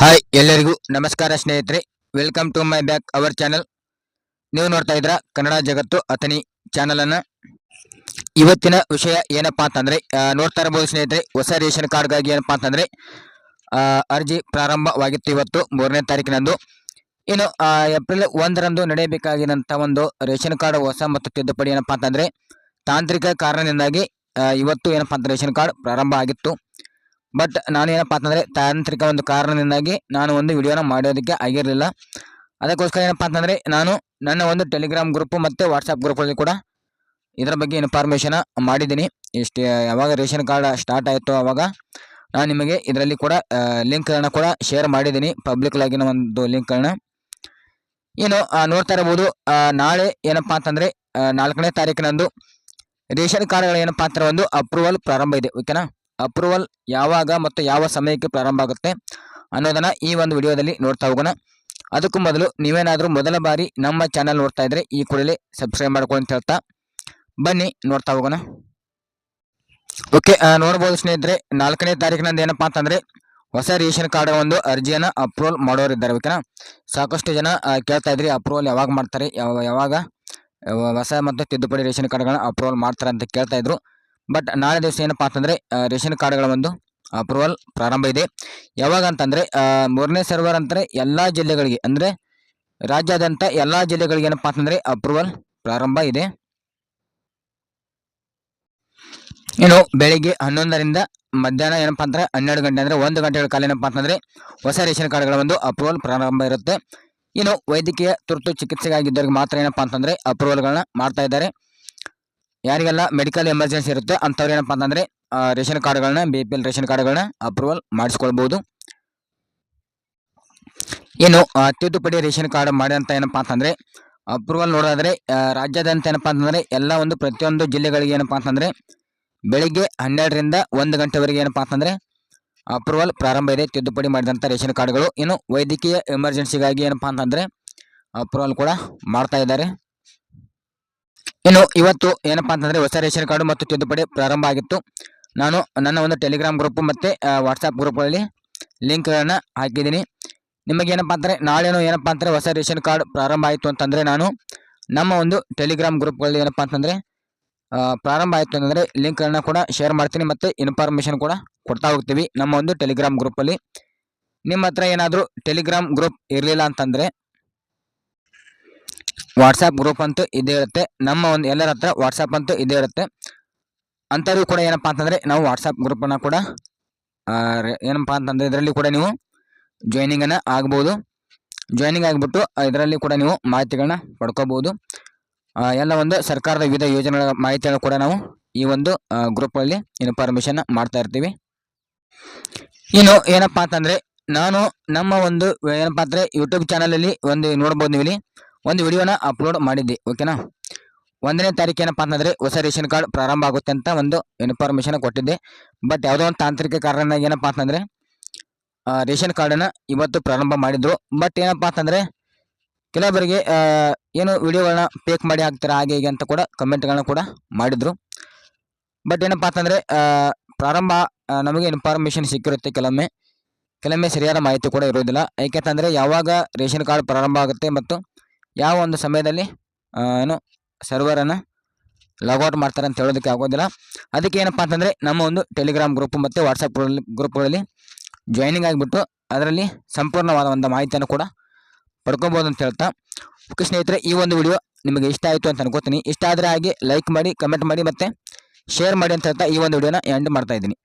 Hi ಎಲ್ಲರಿಗೂ ನಮಸ್ಕಾರ ಸ್ನೇಹಿತರೆ. Welcome to my back our channel ನೀವು ನೋಡ್ತಾ ಇದ್ರ ಕನ್ನಡ ಜಗತ್ತು ಅಥನಿ ಚಾನಲ್ ಅನ್ನ. ಇವತ್ತಿನ ವಿಷಯ ಏನಪ್ಪಾ ಅಂತಂದ್ರೆ ನೋಡ್ತಾ ಇರಬಹುದು ಸ್ನೇಹಿತರೆ, ಹೊಸ ರೇಷನ್ ಕಾರ್ಡ್ಗಾಗಿ ಏನಪ್ಪಾ ಅಂತಂದ್ರೆ ಅರ್ಜಿ ಪ್ರಾರಂಭವಾಗಿತ್ತು ಇವತ್ತು ಮೂರನೇ ತಾರೀಕಿನಂದು. ಇನ್ನು ಏಪ್ರಿಲ್ ಒಂದರಂದು ನಡೆಯಬೇಕಾಗಿರೋಂಥ ಒಂದು ರೇಷನ್ ಕಾರ್ಡ್ ಹೊಸ ಮತ್ತು ತಿದ್ದುಪಡಿ ಏನಪ್ಪಾ ಅಂತಂದ್ರೆ, ತಾಂತ್ರಿಕ ಕಾರಣದಿಂದಾಗಿ ಇವತ್ತು ಏನಪ್ಪಾ ಅಂತ ರೇಷನ್ ಕಾರ್ಡ್ ಪ್ರಾರಂಭ ಆಗಿತ್ತು. ಬಟ್ ನಾನು ಏನಪ್ಪಾ ಅಂತಂದರೆ ತಾಂತ್ರಿಕ ಒಂದು ಕಾರಣದಿಂದಾಗಿ ನಾನು ಒಂದು ವಿಡಿಯೋನ ಮಾಡೋದಕ್ಕೆ ಆಗಿರಲಿಲ್ಲ. ಅದಕ್ಕೋಸ್ಕರ ಏನಪ್ಪ ಅಂತಂದರೆ ನಾನು ನನ್ನ ಒಂದು ಟೆಲಿಗ್ರಾಮ್ ಗ್ರೂಪ್ ಮತ್ತು ವಾಟ್ಸಪ್ ಗ್ರೂಪಲ್ಲಿ ಕೂಡ ಇದರ ಬಗ್ಗೆ ಇನ್ಫಾರ್ಮೇಷನ ಮಾಡಿದ್ದೀನಿ. ಎಷ್ಟು ಯಾವಾಗ ರೇಷನ್ ಕಾರ್ಡ್ ಸ್ಟಾರ್ಟ್ ಆಯಿತು ಆವಾಗ ನಾನು ನಿಮಗೆ ಇದರಲ್ಲಿ ಕೂಡ ಲಿಂಕ್ಗಳನ್ನ ಕೂಡ ಶೇರ್ ಮಾಡಿದ್ದೀನಿ. ಪಬ್ಲಿಕ್ಲಾಗಿನ ಒಂದು ಲಿಂಕ್ಗಳನ್ನ ಏನು ನೋಡ್ತಾ ಇರ್ಬೋದು ನಾಳೆ ಏನಪ್ಪಾ ಅಂತಂದರೆ ನಾಲ್ಕನೇ ತಾರೀಕಿನಂದು ರೇಷನ್ ಕಾರ್ಡ್ಗಳ ಏನಪ್ಪಾ ಅಂತಾರೆ ಒಂದು ಅಪ್ರೂವಲ್ ಪ್ರಾರಂಭ ಇದೆ. ಓಕೆನಾ ಅಪ್ರೂವಲ್ ಯಾವಾಗ ಮತ್ತು ಯಾವ ಸಮಯಕ್ಕೆ ಪ್ರಾರಂಭ ಆಗುತ್ತೆ ಅನ್ನೋದನ್ನು ಈ ಒಂದು ವಿಡಿಯೋದಲ್ಲಿ ನೋಡ್ತಾ ಹೋಗೋಣ. ಅದಕ್ಕೂ ಮೊದಲು ನೀವೇನಾದರೂ ಮೊದಲ ಬಾರಿ ನಮ್ಮ ಚಾನಲ್ ನೋಡ್ತಾ ಇದ್ರೆ ಈ ಕೂಡಲೇ ಸಬ್ಸ್ಕ್ರೈಬ್ ಮಾಡ್ಕೊಳ್ಳಿ ಅಂತ ಹೇಳ್ತಾ ಬನ್ನಿ ನೋಡ್ತಾ ಹೋಗೋಣ. ಓಕೆ ನೋಡ್ಬೋದು ಸ್ನೇಹಿತರೆ, ನಾಲ್ಕನೇ ತಾರೀಕಿನಂದು ಏನಪ್ಪಾ ಅಂತಂದರೆ ಹೊಸ ರೇಷನ್ ಕಾರ್ಡ್ ಒಂದು ಅರ್ಜಿಯನ್ನು ಅಪ್ರೂವಲ್ ಮಾಡೋರು ಇದ್ದಾರೆ ಓಕೆನಾ? ಸಾಕಷ್ಟು ಜನ ಕೇಳ್ತಾ ಇದ್ರಿ ಅಪ್ರೂವಲ್ ಯಾವಾಗ ಮಾಡ್ತಾರೆ, ಯಾವ, ಯಾವಾಗ ಯಾವ- ಹೊಸ ಮತ್ತು ತಿದ್ದುಪಡಿ ರೇಷನ್ ಕಾರ್ಡ್ಗಳನ್ನ ಅಪ್ರೂವಲ್ ಮಾಡ್ತಾರೆ ಅಂತ ಕೇಳ್ತಾ ಇದ್ರು. ಬಟ್ ನಾಳೆ ದಿವಸ ಏನಪ್ಪಾ ಅಂತಂದರೆ ರೇಷನ್ ಕಾರ್ಡ್ಗಳ ಒಂದು ಅಪ್ರೂವಲ್ ಪ್ರಾರಂಭ ಇದೆ. ಯಾವಾಗ ಅಂತಂದರೆ ಮೂರನೇ ಸರ್ವರ್ ಅಂತಾರೆ ಎಲ್ಲ ಜಿಲ್ಲೆಗಳಿಗೆ. ಅಂದರೆ ರಾಜ್ಯಾದ್ಯಂತ ಎಲ್ಲ ಜಿಲ್ಲೆಗಳಿಗೆ ಏನಪ್ಪಾ ಅಂತಂದರೆ ಅಪ್ರೂವಲ್ ಪ್ರಾರಂಭ ಇದೆ. ಇನ್ನು ಬೆಳಿಗ್ಗೆ ಹನ್ನೊಂದರಿಂದ ಮಧ್ಯಾಹ್ನ ಏನಪ್ಪಾ ಅಂದ್ರೆ ಹನ್ನೆರಡು ಗಂಟೆ ಅಂದರೆ ಒಂದು ಗಂಟೆಗಳ ಕಾಲ ಏನಪ್ಪಾ ಅಂತಂದರೆ ಹೊಸ ರೇಷನ್ ಕಾರ್ಡ್ಗಳ ಒಂದು ಅಪ್ರೂವಲ್ ಪ್ರಾರಂಭ ಇರುತ್ತೆ. ಇನ್ನು ವೈದ್ಯಕೀಯ ತುರ್ತು ಚಿಕಿತ್ಸೆಗಾಗಿದ್ದವರಿಗೆ ಮಾತ್ರ ಏನಪ್ಪಾ ಅಂತಂದರೆ ಅಪ್ರೂವಲ್ಗಳನ್ನ ಮಾಡ್ತಾ ಇದ್ದಾರೆ. ಯಾರಿಗೆಲ್ಲ ಮೆಡಿಕಲ್ ಎಮರ್ಜೆನ್ಸಿ ಇರುತ್ತೆ ಅಂಥವ್ರು ಏನಪ್ಪಾ ಅಂತಂದರೆ ರೇಷನ್ ಕಾರ್ಡ್ಗಳನ್ನ ಬಿ ಪಿ ಎಲ್ ರೇಷನ್ ಕಾರ್ಡ್ಗಳನ್ನ ಅಪ್ರೂವಲ್ ಮಾಡಿಸ್ಕೊಳ್ಬೋದು. ಏನು ತಿದ್ದುಪಡಿ ರೇಷನ್ ಕಾರ್ಡ್ ಮಾಡಿದಂಥ ಏನಪ್ಪಾ ಅಂತಂದರೆ ಅಪ್ರೂವಲ್ ನೋಡೋದಾದರೆ ರಾಜ್ಯಾದ್ಯಂತ ಏನಪ್ಪಾ ಅಂತಂದರೆ, ಎಲ್ಲ ಒಂದು ಪ್ರತಿಯೊಂದು ಜಿಲ್ಲೆಗಳಿಗೆ ಏನಪ್ಪಾ ಅಂತಂದರೆ, ಬೆಳಿಗ್ಗೆ ಹನ್ನೆರಡರಿಂದ ಒಂದು ಗಂಟೆವರೆಗೆ ಏನಪ್ಪಾ ಅಂತಂದರೆ ಅಪ್ರೂವಲ್ ಪ್ರಾರಂಭ ಇದೆ, ತಿದ್ದುಪಡಿ ಮಾಡಿದಂಥ ರೇಷನ್ ಕಾರ್ಡ್ಗಳು. ಏನು ವೈದ್ಯಕೀಯ ಎಮರ್ಜೆನ್ಸಿಗಾಗಿ ಏನಪ್ಪಾ ಅಂತಂದರೆ ಅಪ್ರೂವಲ್ ಕೂಡ ಮಾಡ್ತಾ ಇದ್ದಾರೆ. ಇನ್ನು ಇವತ್ತು ಏನಪ್ಪಾ ಅಂತಂದ್ರೆ ಹೊಸ ರೇಷನ್ ಕಾರ್ಡು ಮತ್ತು ತಿದ್ದುಪಡಿ ಪ್ರಾರಂಭ ಆಗಿತ್ತು. ನಾನು ನನ್ನ ಒಂದು ಟೆಲಿಗ್ರಾಮ್ ಗ್ರೂಪ್ ಮತ್ತು ವಾಟ್ಸಪ್ ಗ್ರೂಪ್ಗಳಲ್ಲಿ ಲಿಂಕ್ಗಳನ್ನು ಹಾಕಿದ್ದೀನಿ. ಏನಪ್ಪಾ ಅಂದರೆ ನಾಳೆನೂ ಏನಪ್ಪಾ ಅಂದರೆ ಹೊಸ ರೇಷನ್ ಕಾರ್ಡ್ ಪ್ರಾರಂಭ ಆಯಿತು ಅಂತಂದರೆ ನಾನು ನಮ್ಮ ಒಂದು ಟೆಲಿಗ್ರಾಮ್ ಗ್ರೂಪ್ಗಳಲ್ಲಿ ಏನಪ್ಪಾ ಅಂತಂದರೆ ಪ್ರಾರಂಭ ಆಯಿತು ಅಂತಂದರೆ ಲಿಂಕ್ಗಳನ್ನ ಕೂಡ ಶೇರ್ ಮಾಡ್ತೀನಿ ಮತ್ತು ಇನ್ಫಾರ್ಮೇಷನ್ ಕೂಡ ಕೊಡ್ತಾ ಹೋಗ್ತೀವಿ ನಮ್ಮ ಒಂದು ಟೆಲಿಗ್ರಾಮ್ ಗ್ರೂಪಲ್ಲಿ ನಿಮ್ಮ ಹತ್ರ ಏನಾದರೂ ಟೆಲಿಗ್ರಾಮ್ ಗ್ರೂಪ್ ಇರಲಿಲ್ಲ ಅಂತಂದರೆ ವಾಟ್ಸಪ್ ಗ್ರೂಪ್ ಅಂತೂ ಇದೇ ಇರುತ್ತೆ. ನಮ್ಮ ಒಂದು ಎಲ್ಲರ ಹತ್ರ ವಾಟ್ಸಪ್ ಅಂತೂ ಇದೇ ಇರುತ್ತೆ. ಅಂಥವ್ರು ಕೂಡ ಏನಪ್ಪ ಅಂತಂದರೆ ನಾವು ವಾಟ್ಸಪ್ ಗ್ರೂಪನ್ನು ಕೂಡ ಏನಪ್ಪ ಅಂತಂದರೆ ಇದರಲ್ಲಿ ಕೂಡ ನೀವು ಜಾಯ್ನಿಂಗನ್ನು ಆಗ್ಬೋದು. ಜಾಯ್ನಿಂಗ್ ಆಗಿಬಿಟ್ಟು ಇದರಲ್ಲಿ ಕೂಡ ನೀವು ಮಾಹಿತಿಗಳನ್ನ ಪಡ್ಕೋಬೋದು. ಎಲ್ಲ ಒಂದು ಸರ್ಕಾರದ ವಿವಿಧ ಯೋಜನೆಗಳ ಮಾಹಿತಿಯನ್ನು ಕೂಡ ನಾವು ಈ ಒಂದು ಗ್ರೂಪಲ್ಲಿ ಇನ್ಫಾರ್ಮೇಷನ್ ಮಾಡ್ತಾ ಇರ್ತೀವಿ. ಇನ್ನು ಏನಪ್ಪಾ ಅಂತಂದರೆ, ನಾನು ನಮ್ಮ ಒಂದು ಏನಪ್ಪ ಅಂದರೆ ಯೂಟ್ಯೂಬ್ ಚಾನಲಲ್ಲಿ ಒಂದು ನೋಡ್ಬೋದು ನೀವು ಇಲ್ಲಿ ಒಂದು ವಿಡಿಯೋನ ಅಪ್ಲೋಡ್ ಮಾಡಿದ್ದೆ ಓಕೆನಾ ಒಂದನೇ ತಾರೀಕು ಏನಪ್ಪ ಅಂತಂದರೆ ಹೊಸ ರೇಷನ್ ಕಾರ್ಡ್ ಪ್ರಾರಂಭ ಆಗುತ್ತೆ ಅಂತ ಒಂದು ಇನ್ಫಾರ್ಮೇಷನ್ ಕೊಟ್ಟಿದ್ದೆ. ಬಟ್ ಯಾವುದೋ ಒಂದು ತಾಂತ್ರಿಕ ಕಾರಣ ಏನಪ್ಪ ಅಂತಂದರೆ ರೇಷನ್ ಕಾರ್ಡನ್ನು ಇವತ್ತು ಪ್ರಾರಂಭ ಮಾಡಿದ್ರು. ಬಟ್ ಏನಪ್ಪ ಅಂತಂದರೆ, ಕೆಲವರಿಗೆ ಏನು ವಿಡಿಯೋಗಳನ್ನ ಪೇಕ್ ಮಾಡಿ ಹಾಕ್ತಾರೆ, ಹಾಗೆ ಹೀಗೆ ಅಂತ ಕೂಡ ಕಮೆಂಟ್ಗಳನ್ನ ಕೂಡ ಮಾಡಿದರು. ಬಟ್ ಏನಪ್ಪಾ ಅಂತಂದರೆ ಪ್ರಾರಂಭ ನಮಗೆ ಇನ್ಫಾರ್ಮೇಷನ್ ಸಿಕ್ಕಿರುತ್ತೆ ಕೆಲವೊಮ್ಮೆ. ಕೆಲವೊಮ್ಮೆ ಸರಿಯಾದ ಮಾಹಿತಿ ಕೂಡ ಇರೋದಿಲ್ಲ ಏಕೆಂತಂದರೆ ಯಾವಾಗ ರೇಷನ್ ಕಾರ್ಡ್ ಪ್ರಾರಂಭ ಆಗುತ್ತೆ ಮತ್ತು ಯಾವ ಒಂದು ಸಮಯದಲ್ಲಿ ಏನು ಸರ್ವರನ್ನು ಲಾಗೌಟ್ ಮಾಡ್ತಾರೆ ಅಂತ ಹೇಳೋದಕ್ಕೆ ಆಗೋದಿಲ್ಲ. ಅದಕ್ಕೆ ಏನಪ್ಪಾ ಅಂತಂದರೆ, ನಮ್ಮ ಒಂದು ಟೆಲಿಗ್ರಾಮ್ ಗ್ರೂಪ್ ಮತ್ತು ವಾಟ್ಸಪ್ ಗ್ರೂಪ್ಗಳಲ್ಲಿ ಜಾಯ್ನಿಂಗ್ ಆಗಿಬಿಟ್ಟು ಅದರಲ್ಲಿ ಸಂಪೂರ್ಣವಾದ ಒಂದು ಮಾಹಿತಿಯನ್ನು ಕೂಡ ಪಡ್ಕೊಬೋದು ಅಂತ ಹೇಳ್ತಾ. ಓಕೆ ಸ್ನೇಹಿತರೆ, ಈ ಒಂದು ವಿಡಿಯೋ ನಿಮಗೆ ಇಷ್ಟ ಆಯಿತು ಅಂತ ಅನ್ಕೋತೀನಿ. ಇಷ್ಟ ಆದರೆ ಹಾಗೆ ಲೈಕ್ ಮಾಡಿ ಕಮೆಂಟ್ ಮಾಡಿ ಮತ್ತು ಶೇರ್ ಮಾಡಿ ಅಂತ ಹೇಳ್ತಾ ಈ ಒಂದು ವಿಡಿಯೋನ ಎಂಡ್ ಮಾಡ್ತಾ ಇದ್ದೀನಿ.